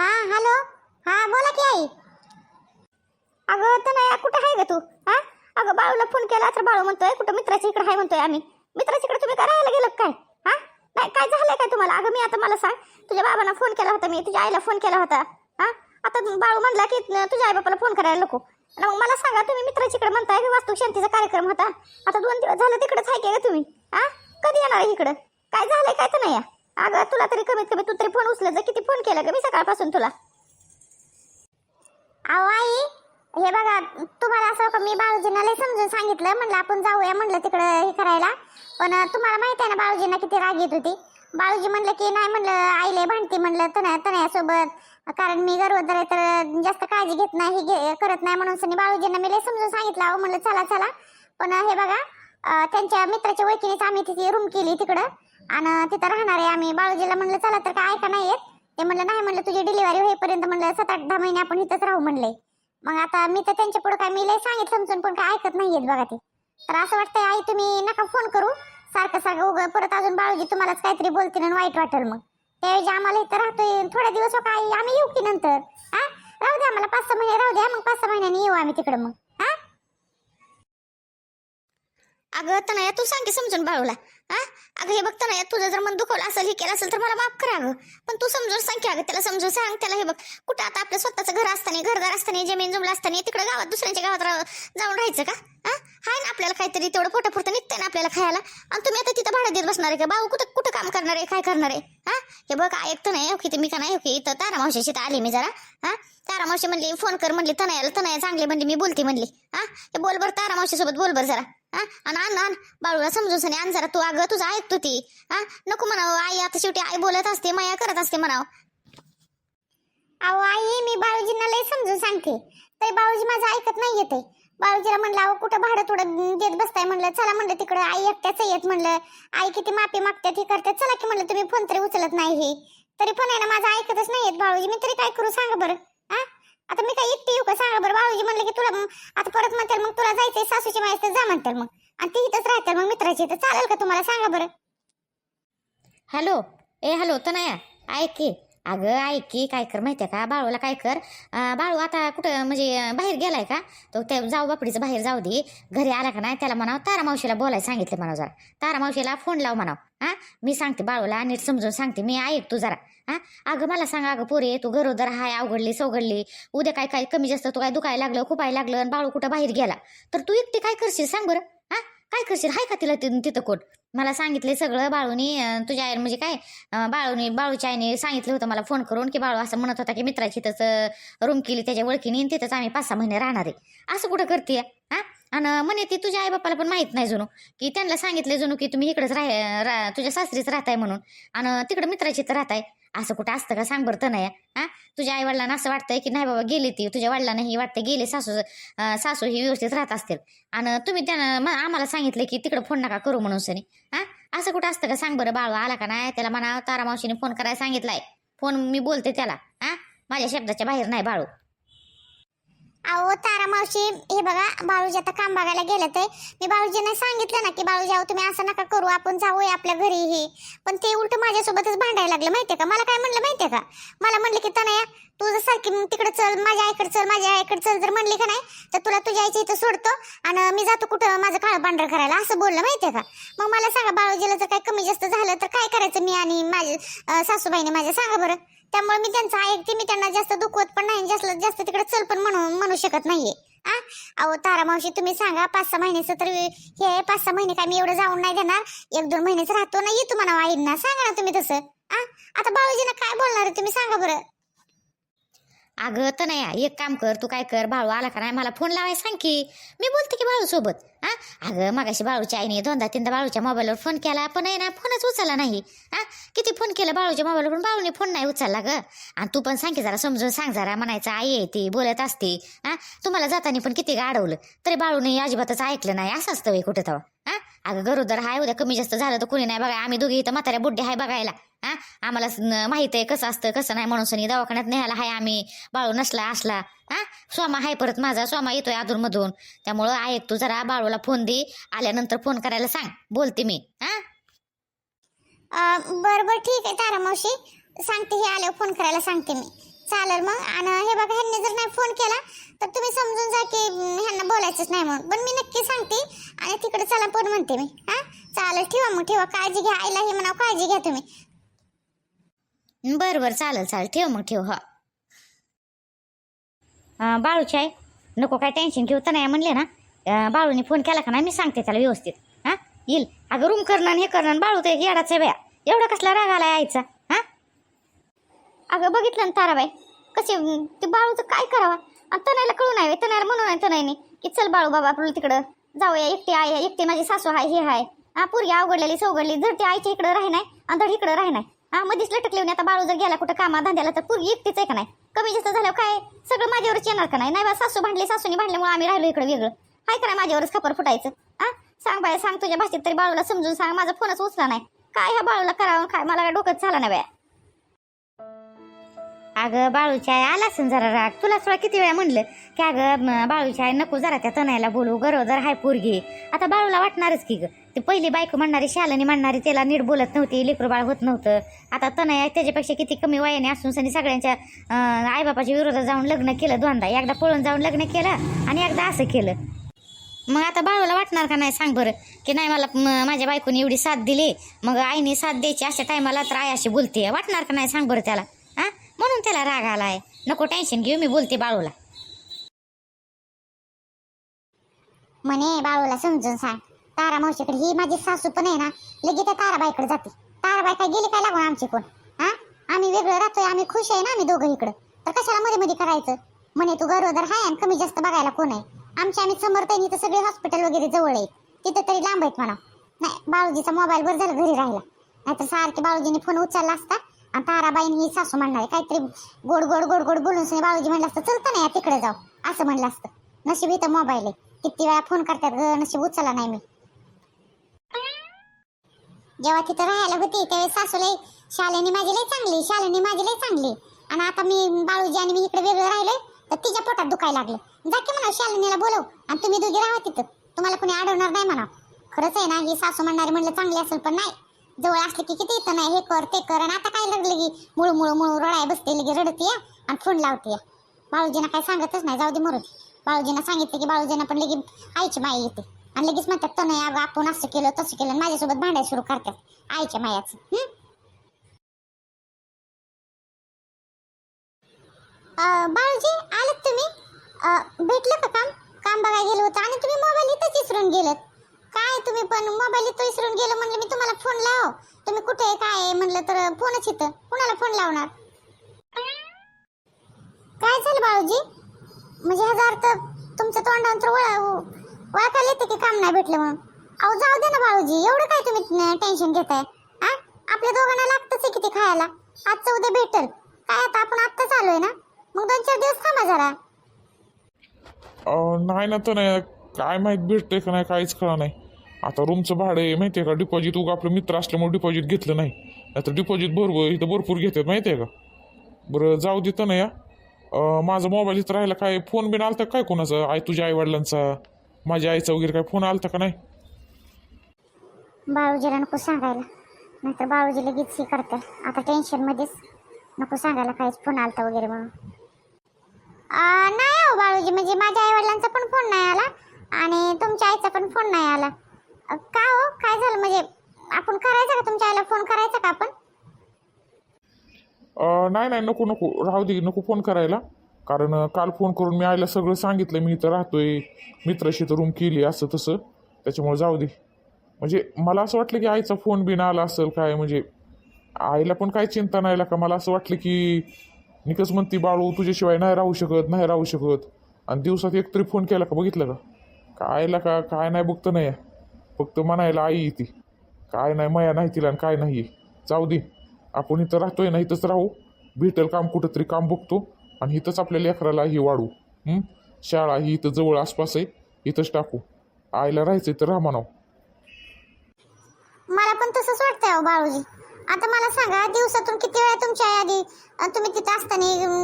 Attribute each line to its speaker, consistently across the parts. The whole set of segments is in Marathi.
Speaker 1: हा हॅलो. हा बोला की आई. अगं तर नाही कुठं आहे ग तू? हा? अगं बाळूला फोन केला तर बाळू म्हणतोय कुठं मित्राच्या इकडे आहे म्हणतोय आम्ही. मित्राच्या इकडे तुम्ही करायला गेलं काय? हा? नाही काय झालंय काय तुम्हाला? अगं मी आता मला सांग. तुझ्या बाबांना फोन केला होता मी तुझ्या आईला फोन केला होता. हा? आता बाळू म्हणला की तुझ्या आई बापाला फोन करायला नको. मग मला सांगा तुम्ही मित्राच्या इकडे म्हणताय की वास्तू शांतीचा कार्यक्रम होता. आता दोन दिवस झालं तिकडेच आहे का तुम्ही? हा? कधी येणार इकडं? काय झालंय काय तर नाही या? अगं तुला तरी कमीत कमी तू तरी फोन उचलत जा. किती फोन केला ग मी सकाळपासून तुला? अहो आई हे बघा तुम्हाला असं का मी बाळूजींना लय समजून सांगितलं. म्हणलं आपण जाऊया म्हणलं तिकडं हे करायला. पण तुम्हाला माहिती आहे ना बाळूजींना किती राग येत होती. बाळूजी म्हणलं की नाही म्हणलं आईले भांडती म्हणलं तनया तनयासोबत. कारण मी गरोदर आहे तर जास्त काळजी घेत नाही हे घे- करत नाही म्हणून सनी बाळूजींना मी लय समजून सांगितलं. अहो म्हणलं चला चला. पण हे बघा त्यांच्या मित्राच्या ओळखीनेच आम्ही तिथे रूम केली तिकडं. आणि तिथं राहणार आहे आम्ही. बाळूजीला म्हणलं चला तर काय ऐका नाही येत. ते म्हणलं नाही म्हणलं तुझी डिलिव्हरी होईपर्यंत म्हणलं सात आठ दहा महिने आपण इथंच राहू म्हणले. मग आता मी तर त्यांच्या पुढे काय मी लय सांगितलं समजून पण काय ऐकत नाहीयेत बघा ते. तर असं वाटतंय आई तुम्ही नका फोन करू. सारखं सारखं उग परत अजून बाळूजी तुम्हालाच काहीतरी बोलतील आणि वाईट वाटेल मग. त्याऐवजी आम्हाला इथं राहतोय. थोड्या दिवस हो काय आम्ही येऊ की नंतर? हा राहू द्या आम्हाला पाच सहा महिने राहू द्या. मग पाच सहा महिन्यांनी येऊ आम्ही तिकडं मग हा अगं तनया तू सांग समजून बाळूला. हा अगं हे बघ तनया तुझं जर मन दुखवलं असेल हे केलं असेल तर मला माफ करा अगं पण तू समजून सांग की अगं त्याला समजून सांग. त्याला हे बघ कुठं आता आपलं स्वतःचं घर असताना घरदार असताना जमीन जुमला असताना तिकडे गावात दुसऱ्यांच्या गावात जाऊन राहायचं का? हा हाय ना आपल्याला काहीतरी तेवढं पोटापुरतं निघतंय ना आपल्याला खायला. आणि तुम्ही आता तिथं भाडं देत बसणार आहे का? भाऊ कुठं कुठं काम करणार आहे? काय करणार आहे? हा हे बघ ऐकतं नाही ओके मी का नाही ओके इथं तारा मावशी आली मी जरा. हा तारा मावशी म्हणली फोन कर म्हणली तनयाला तनया चांगली म्हणली मी बोलते म्हणली. हा हे बोल बरं तारा मावशी सोबत बोल बरं जरा. आण आण. बाळूला समजून सनी आण जरा तू अगं तुझं ऐकतो ती हा? नको म्हणावं. आई आता शेवटी आई बोलत असते माया करत असते म्हणाव. अहो आई मी बाळूजींना लय समजून सांगते. तरी बाळूजी माझं ऐकत नाही येते बाळूजीला म्हणलं अहो कुठं भाडं थोडं देत बसताय? म्हणलं चला म्हणलं तिकडं आई एकट्याच येत म्हणलं. आई किती माफी मागतात हे करतात चला की म्हणलं तुम्ही फोन तरी उचलत नाही हे. तरी पण आहे ना माझं ऐकतच नाही येत बाळूजी. मी तरी काय करू? सांग बरं. हा? आता मी काय एकटी येऊ का? सांगा बरं बाळूजी म्हणलं की तुला आता परत म्हणतात मग तुला जायचंय सासूची माहिती तर जा म्हणतात मग. आणि ती इथंच राहतात मग मित्राची तर चालेल का तुम्हाला? सांगा बरं.
Speaker 2: हॅलो. ए हॅलो तनया. ऐक की. अगं ऐक की काय कर माहितीये का? बाळूला काय कर? बाळू आता कुठं म्हणजे बाहेर गेलाय का? तो त्या जाऊ बापडीचं बाहेर जाऊ दे. घरी आला का नाही? त्याला म्हणावं तारा मावशीला बोलायला सांगितलं म्हणा जरा. तारा मावशीला फोन लाव म्हणाव. हा? मी सांगते बाळूला नीट समजून सांगते. मी ऐक तू जरा. हा? अगं मला सांग अगं पोरे तू गरोदर हाय अवघडली सवघडली उद्या काय काय कमी जास्त तू काय दुखायला लागलं खुपायला लागलं आणि बाळू कुठं बाहेर गेला? तर तू एकटी काय करशील? सांग बरं. हा? काय करशील? हाय का तिला तिथं कोण? मला सांगितले सगळं बाळूनी तुझ्या आईर म्हणजे काय बाळूनी बाळूच्या आईने सांगितलं होतं मला फोन करून की बाळू असं म्हणत होता की मित्राची तिथंच रूम केली त्याच्या ओळखीने तिथंच आम्ही पाच सहा महिने राहणार आहे. असं कुठं करते हा? आणि म्हणे ती तुझ्या आई बापाला पण माहीत नाही जुनू की त्यांना सांगितले जुनू की तुम्ही इकडेच राह रा- तुझ्या सासरीच राहताय म्हणून. आणि तिकडं मित्राची तर राहताय. असं कुठं असतं का? सांग बरं तर नाही हा? तुझ्या आई वडिलांना असं वाटतंय की नाही बाबा गेली ती. तुझ्या वडिलांना ही वाटतं गेले सासू सासू ही व्यवस्थित राहत असतील. आणि तुम्ही त्यांना आम्हाला सांगितलं की तिकडं फोन नका करू म्हणून सनी. हा? असं कुठं असतं का? सांग बरं बाळू आला का नाही? त्याला म्हणा तारा मावशीने फोन करायला सांगितलाय. फोन मी बोलते त्याला. हा? माझ्या शब्दाच्या बाहेर नाही बाळू.
Speaker 1: अहो तारा मावशी हे बघा बाळूजी आता काम बघायला गेलं ते मी बाळूजींना सांगितलं ना की बाळूजी अहो तुम्ही असं नका करू आपण जाऊया आपल्या घरी हे. पण ते उलट माझ्यासोबतच भांडायला लागलं माहितीये का? मला काय म्हणलं माहितीये का? मला म्हणलं की तनया तू जर सारखी तिकडे चल माझ्या आईकडे चल माझ्या आईकडे चल जर म्हणली का नाही तर तुला तुझ्या आईच्या इथं सोडतो आणि मी जातो कुठं माझं काळ पांढर करायला. असं बोललं माहितीये का? मग मला सांगा बाळूजीला जर काही कमी जास्त झालं तर काय करायचं मी आणि माझ्या सासूबाईने माझ्या सांगा बरं. त्यामुळे मी त्यांचं ऐकते मी त्यांना जास्त दुखवत पण नाही जास्त जास्त तिकडे चल पण म्हणू म्हणू शकत नाहीये. आ? अहो तारा मावशी तुम्ही सांगा पाच सहा महिन्याचं तर हे आहे, पाच सहा महिने काय मी एवढं जाऊन नाही देणार? एक दोन महिन्याचं राहतो ना येतो म्हणा आईंना. सांगा ना तुम्ही तसं. आ? आता बाळूजीना काय बोलणार आहे तुम्ही सांगा बरं.
Speaker 2: अगं तर नाही एक काम कर तू काय कर बाळू आला का नाही मला फोन लावायला सांग की. मी बोलते की बाळू सोबत अगं मगाशी बाळूच्या आईने दोनदा तीनदा बाळूच्या मोबाईलवर फोन केला पण आहे ना फोनच उचलला नाही. हा? किती फोन केला बाळूच्या मोबाईलवर पण बाळूने फोन नाही उचलला ग. आणि तू पण सांगे जरा समजून सांग जरा म्हणायचं आई आहे ती बोलत असते. हा? तुम्हाला जाताना पण किती अडवलं तरी बाळूने अजिबातच ऐकलं नाही. असं असतं कुठे तेव्हा हा? अगं गरोदर हाय उद्या कमी जास्त झालं तर कुणी नाही बघा आम्ही दोघी इथं म्हाताऱ्या बुड्डे हाय बघायला. हा? आम्हाला माहीत आहे कसं असतं कसं नाही म्हणून सनी दवाखान्यात न्यायला हाय आम्ही. बाळू नसला असला. हा? स्वामा हाय परत माझा. स्वामा येतोय अधून मधून त्यामुळं ऐक तू जरा बाळूला फोन दे. आल्यानंतर फोन करायला सांग. बोलते मी. हा?
Speaker 1: बरं बरं ठीक आहे तारा मावशी. सांगते हे आल्यावर फोन करायला सांगते मी. चालेल मग. आणि हे बघा ह्यांनी जर नाही फोन केला तर तुम्ही समजून जा की ह्यांना बोलायचंच नाही म्हणून. पण मी नक्की सांगते आणि तिकडे चला पण म्हणते मी. हा? चालेल ठेवा मग ठेवा. काळजी घ्या आईला हे म्हणा काळजी घ्या तुम्ही.
Speaker 2: बरं बरं. चालेल चालेल. ठेव मग ठेव. हा. बाळूची आहे नको काय टेन्शन घेऊ तर नाही म्हणले ना बाळूने फोन केला का नाही मी सांगते त्याला व्यवस्थित. हा? येईल. अगं रूम करणं हे करणं बाळू ते एक येडाच आहे बया. एवढा कसला राग आला यायचा
Speaker 1: अगं बघितलं ना ताराबाई? कसे ते बाळूचं काय करावं? आणि तनायला कळू नाही तनायला म्हणून नाही तनायनी की चल बाळू बाबा आपलं तिकडं. जाऊया एकटी आहे एकटी माझी सासू आहे हे आहे. हा पोरगी अवघडलेली सवघडली. जर ते आईच्या इकडं राही नाही आणि धड इकडं राही नाही. हा मध्येच लटकले आता बाळू जर गेला कुठं कामा धंद्याला तर पोरगी एकटीच आहे का नाही? कमी जास्त झालं काय? सगळं माझ्यावरच येणार का नाही? नाही बा सासू भांडले सासूनी भांडल्यामुळे आम्ही राहिलो इकडे वेगळं. काय करा माझ्यावरच खपर फुटायचं? हा? सांग बाय सांग तुझ्या भाषेत तरी बाळूला समजून सांग माझा फोनच उचला नाही. काय ह्या बाळूला करावं काय? मला काय डोकंच झालं नाही बाया.
Speaker 2: अगं बाळूची आई आला असेल जरा राग. तुला सुद्धा किती वेळा म्हणलं की अगं बाळूची आई नको जरा त्या तनयाला बोलू. गरोदर हाय पोरगी. आता बाळूला वाटणारच की ग. ती पहिली बायको म्हणणारी शालनी म्हणणारी त्याला नीट बोलत नव्हती लेकरू बाळ होत नव्हतं. आता तनया त्याच्यापेक्षा किती कमी वयाने असून सनी सगळ्यांच्या आईबापाच्या विरोधात जाऊन लग्न केलं दोनदा. एकदा पळून जाऊन लग्न केलं आणि एकदा असं केलं. मग आता बाळूला वाटणार का नाही सांग बरं. की नाही मला माझ्या बायकोने एवढी साथ दिली. मग आईने साथ द्यायची अशा टायमाला तर आई अशी बोलते. वाटणार का नाही सांग बरं त्याला. म्हणून त्याला राग आलाय. नको टेन्शन घेऊ मी बोलते बाळूला.
Speaker 1: म्हणे बाळूला समजून सांग. तारा मावशीकडे ही माझी सासू पण आहे ना लगेच त्या ताराबाईकडे जाते. ताराबाई काय गेली काय लागून आमची कोण? हा? आम्ही वेगळं राहतोय आम्ही खुश आहे ना आम्ही दोघं इकडं. तर कशाला मध्ये मध्ये करायचं? म्हणे तू गरोदर हाय आणि कमी जास्त बघायला कोण आहे? आमच्या आम्ही समर्थ तर सगळे हॉस्पिटल वगैरे जवळ आहेत. तिथं तरी लांब आहेत म्हणा नाही बाळूजीचा मोबाईल बरं झालं घरी राहिला. नाहीतर सारखे बाळूजीने फोन उचलला असता आणि ताराबाईने ही सासू म्हणणार काहीतरी गोड गोड गोड गोड बोलून सुने बाळूजी म्हणलं असतं चलतं नाही तिकडे जाऊ. असं म्हणलं असतं. नशीब इथं मोबाईल आहे. किती वेळा फोन करतात ग नशीब उचलला नाही मी. जेव्हा तिथं राहायला होती त्यावेळेस सासूला शालेनी माझी लई चांगली शालेनी माझी लई चांगली. आणि आता मी बाळूजी आणि मी इकडे वेगळं राहिलोय तर तिच्या पोटात दुखायला लागलं. जा की म्हणा शालिनीला बोलव आणि तुम्ही दोघे राहा तिथं. तुम्हाला कोणी अडवणार नाही म्हणा खरंच आहे ना ही सासू म्हणणारी म्हणलं चांगली असेल पण नाही. जवळ असले की किती इथं नाही हे कर ते कर. आणि आता काय लागले की मुळू मुळू मुळू रडाय बसते लगे रडतीये आणि फोन लावते बाळूजींना काय सांगतच नाही जाऊ दे मरू बाळूजीना सांगितलं की बाळूजींना पण लगे आईची माई येते. आणि लगेच म्हणतात तो नाही अगं आपण असं केलं तसं केलं. आणि माझ्यासोबत भांडाय सुरू करतात आईच्या मायाचं. बाळूजी आलात तुम्ही? भेटलं का काम? काम बघायला गेलं होतं आणि तुम्ही मोबाईल इथंच विसरून गेलं काय तुम्ही पण मोबाईल इथं विसरून गेलं म्हणलं मी तुम्हाला फोन लाव. तुम्ही कुठे आहे काय आहे म्हणलं तर फोनच इथं. कुणाला फोन लावणार? काय झालं बाळूजी म्हणजे हजार तर तुमच्या तोंडावर तर ओळख येते की काम नाही भेटलं म्हणून. अहो जाऊ दे ना बाळूजी एवढं काय तुम्ही टेन्शन घेताय? आ? आपल्या दोघांना लागतंच आहे किती खायला. आजचं उद्या भेटल. काय आता आपण आत्ताच आलोय ना? मग दोन चार दिवस थांबा जरा.
Speaker 3: अं, नाही ना तर नाही काय माहीत भेटते का नाही काहीच कळा नाही. आता रूमचं भाडं आहे माहिती आहे का? डिपॉझिट उगा आपलं मित्र असल्यामुळे डिपॉझिट घेतलं नाही. नाहीतर डिपॉझिट भरपूर इथं भरपूर घेतात माहिती आहे का? बरं जाऊ देतं ना या माझा मोबाईल इथं राहिला काय? फोन बिन आलता काय कोणाचा? आई तुझ्या आईवडिलांचा? माझ्या आईचा वगैरे काय फोन आलता का नाही?
Speaker 1: बाळूजीला नको सांगायला. नंतर बाळूजी लगेच हे करतात आता टेन्शन मध्येच. नको सांगायला काहीच फोन आलता वगैरे म्हणून. नाही हो बाळूजी म्हणजे माझ्या आई वडिलांचा पण फोन नाही आला. आणि तुमच्या आईचा पण फोन नाही आला. का हो? काय झालं? म्हणजे आपण करायचा का? तुमच्या आईला फोन करायचा का आपण?
Speaker 3: अं, नाही नाही नको नको. राहू दे नको फोन करायला. कारण अं, काल फोन करून मी आईला सगळं सांगितलं. मी इथं राहतोय मित्राशी तर रूम केली असं तसं. त्याच्यामुळे जाऊ दे. म्हणजे मला असं वाटलं की आईचा फोन बिन आला असेल काय? म्हणजे आईला पण काय चिंता नाही का? मला असं वाटलं की निकस म्हणती बाळू तुझ्याशिवाय नाही राहू शकत नाही राहू शकत. आणि दिवसात एक तरी फोन केला का? बघितलं का? कायला का काय नाही बघतं नाही. फक्त म्हणायला आई ती. काय नाही मया नाही तिला आणि काय नाही जाऊ दे. आपण इथं राहतोय ना इथंच राहू. भेटेल काम कुठंतरी काम बघतो आणि इथंच आपल्या लेकराला ही वाढू. शाळा ही इथं जवळ आसपास आहे. इथंच टाकू. आईला राहायचं तर राहा म्हणाव.
Speaker 1: मला पण तसंच वाटतंय बाळूजी. आता मला सांगा दिवसातून किती वेळा तुमच्या आई आधी तुम्ही तिथं असताना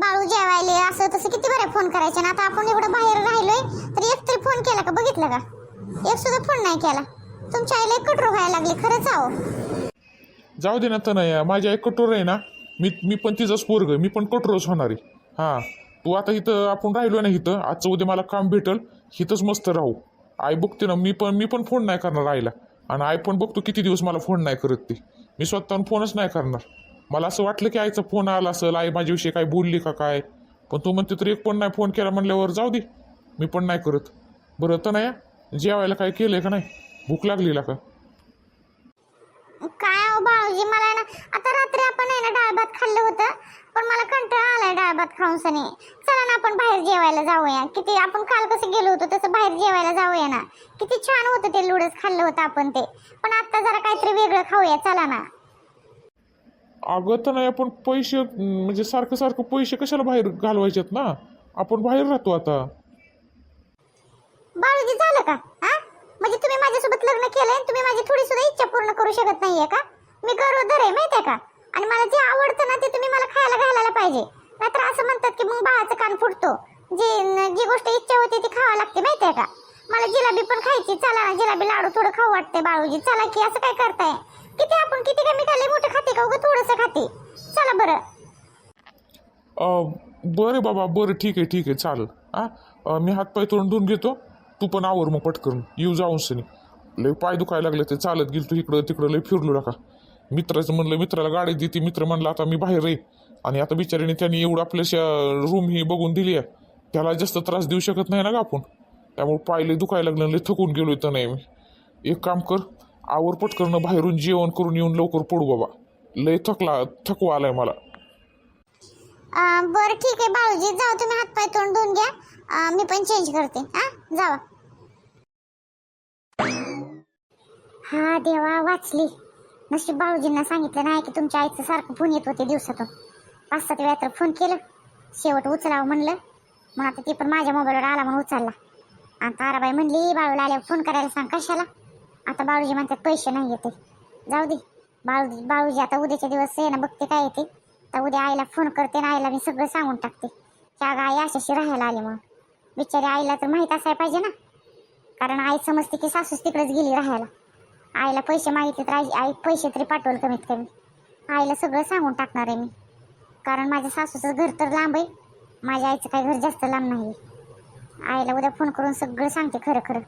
Speaker 1: बाळू जेवायले असं तसं किती वेळा फोन करायचे? ना आता आपण एवढं बाहेर राहिलोय तर एक तरी फोन केला का? बघितलं का? एक सुद्धा फोन नाही केला. तुमच्या आईला एक कटरू व्हायला लागली खरंच आहो
Speaker 3: जाऊ दे ना तर नाही माझी आई कठोर आहे ना? मी मी पण तिचाच पोरग मी पण कठोरच होणार आहे. हां तू आता इथं आपण राहिलो ना इथं आजचं उद्या मला काम भेटल इथंच मस्त राहू. आई बघते ना मी पण मी पण फोन नाही करणार आईला. आणि आई पण बघतो किती दिवस मला फोन नाही करत ती. मी स्वतःहून फोनच नाही करणार. मला असं वाटलं की आईचा फोन आला असेल आई माझ्याविषयी काय बोलली का काय? पण तू म्हणते तर एक पण नाही फोन केला म्हणल्यावर जाऊ दे मी पण नाही करत. बरं तर नाही जेवायला काय केलंय का नाही? भूक लागली का?
Speaker 1: काय अहो भाऊजी मला ना आता रात्री आपण आहे ना डाळ भात खाल्लं होतं पण मला कंटाळा आलाय डाळ भात खाऊन सने चला ना आपण बाहेर जेवायला जाऊया. किती आपण काल कसं गेलो होतो तसं बाहेर जेवायला जाऊया ना. किती छान होतं ते लुडस खाल्लं होतं आपण ते. पण आता जरा काहीतरी वेगळं खाऊया चला ना.
Speaker 3: अगं तर नाही आपण पैसे म्हणजे सारखं सारखं पैसे कशाला बाहेर घालवायचेत ना? आपण बाहेर राहतो आता
Speaker 1: बाळूजी झालं का हा म्हणजे तुम्ही माझ्यासोबत लग्न केलंय तुम्ही माझी थोडी सुद्धा इच्छा पूर्ण करू शकत नाहीये का? मी गरोदर आहे माहितीये का? आणि मला जे आवडतं ना ते तुम्ही मला खायला घालायला पाहिजे. नाहीतर असं म्हणतात की मग बाळाचं कान फुटतो. जे जी गोष्ट इच्छा होती ती खावा लागते माहितीये का? मला जिलाबी पण खायची चला जिलाबी लाडू थोडं खाऊ वाटते बाळूजी. चला की असं काय करताय? किती आपण किती कमी खाल्ले? मोठं खाते का उगं? थोडंसं खाते. चला बरं.
Speaker 3: बरं बाबा बरं ठीक आहे ठीक आहे चालेल. हां? मी हातपाय तोंड धुवून घेतो. तू पण आवर मग पटकन. येऊ जाऊन सनी लय पाय दुखायला लागले ते. चालत गेलो तू इकडं तिकडं लय फिरलो नका. मित्राचं म्हणलं मित्राला गाडी देते. मित्र म्हणलं आता मी बाहेर आहे. आणि आता बिचारीने त्यांनी एवढं आपल्याशा रूम ही बघून दिली आहे. त्याला जास्त त्रास देऊ शकत नाही ना का आपण. त्यामुळे पायले दुखायला लागलं लय थकून गेलो इथं नाही मी एक काम कर आवर पटकन बाहेरून जेवण करून येऊन लवकर पडू बाबा. लय थकला थकवा आलाय मला.
Speaker 1: बरं ठीक आहे भाऊजी. जाऊ तुम्ही हातपाय तोंड धुवून घ्या. मी पण चेंज करते. हा जावा. हा देवा वाचली. नशीब बाळूजींना सांगितलं नाही की तुमच्या आईचं सारखं फोन येत होते दिवसातून. पाच सात वेळा तर फोन केलं. शेवट उचलावं म्हणलं. मग आता ती पण माझ्या मोबाईलवर आला म्हणून उचलला. आणि ताराबाई म्हणली बाळूला आल्यावर फोन करायला सांग कशाला? आता बाळूजी म्हणतात पैसे नाही येते. जाऊ दे. बाळू बाळूजी आता उद्याच्या दिवस आहे ना बघते काय येते तर उद्या आईला फोन करते ना आईला मी सगळं सांगून टाकते. की अगं आई अशाशी राहायला आली म्हणून. बिचारी आईला तर माहीत असायला पाहिजे ना. कारण आई समजते की सासूस तिकडेच गेली राहायला. आईला पैसे मागितले तर आई आई पैसे तरी पाठवल कमीत कमी. आईला सगळं सांगून टाकणार आहे मी. कारण माझ्या सासूचं घर तर लांब आहे. माझ्या आईचं काही घर जास्त लांब नाही आईला उद्या फोन करून सगळं सांगते खरं खरं.